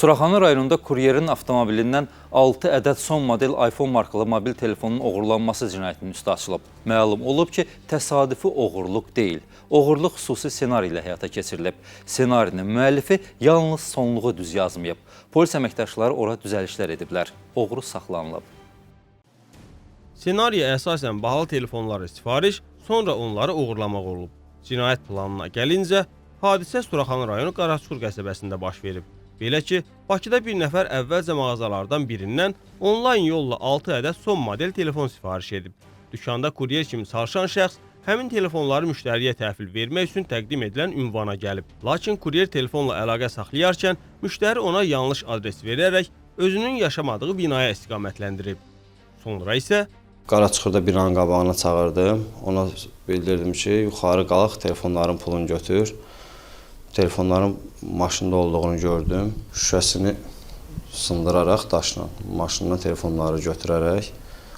Suraxanı rayonunda kuryerin avtomobilindən 6 ədəd son model iPhone markalı mobil telefonun oğurlanması cinayətinin üstü açılıb. Məlum olub ki, təsadüfi oğurluq deyil. Oğurluq xüsusi ssenari ilə həyata keçirilib. Ssenarinin müəllifi yalnız sonluğu düz yazmayıb. Polis əməkdaşları ora düzəlişlər ediblər. Oğru saxlanılıb. Senariyə əsasən bahalı telefonları sifariş, sonra onları oğurlamaq olub. Cinayət planına gəlincə, hadisə Suraxanı rayonu Qaraçuxur qəsəbəsində baş verib. Belə ki, Bakıda bir nəfər əvvəlcə mağazalardan birindən onlayn yolla 6 ədəd son model telefon sifariş edib. Dükanda kuryer kimi çalışan şəxs həmin telefonları müştəriyə təhvil vermək üçün təqdim edilən ünvana gəlib. Lakin kuryer telefonla əlaqə saxlayarkən müştəri ona yanlış adres verərək özünün yaşamadığı binaya istiqamətləndirib. Sonra isə Qaraçuxurda bir an qabağına çağırdım. Ona bildirdim ki, yuxarı qalx, telefonların pulunu götür. Telefonların maşında olduğunu gördüm. Şüşəsini sındıraraq daşla maşından telefonları götürərək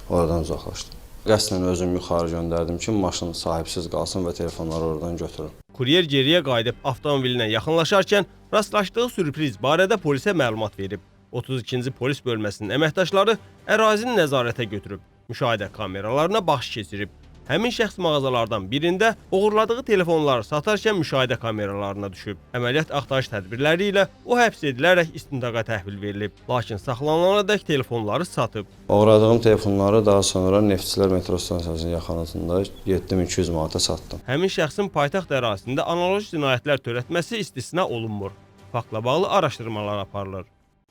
oradan uzaqlaşdım. Qəsdən özüm yuxarı göndərdim ki, maşın sahibsiz qalsın və telefonları oradan götürüm. kuryer geriyə qayıdıb avtomobilinə yaxınlaşarkən rastlaşdığı sürpriz barədə polisə məlumat verib. 32-ci polis bölməsinin əməkdaşları ərazini nəzarətə götürüb. Müşahidə kameralarına baxış keçirib. Həmin şəxs mağazalardan birində oğurladığı telefonları satarkən müşahidə kameralarına düşüb. Əməliyyat axtarış tədbirləri ilə o həbs edilərək istintaqa təhvil verilib. Lakin saxlanılana dək telefonları satıb. Uğradığım telefonları daha sonra Neftçilər metro stansiyasının yaxınlığında 7200 manata satdım. Həmin şəxsin paytaxt ərazisində analoji cinayətlər törətməsi istisna olunmur. Faktla bağlı araşdırmalar aparılır.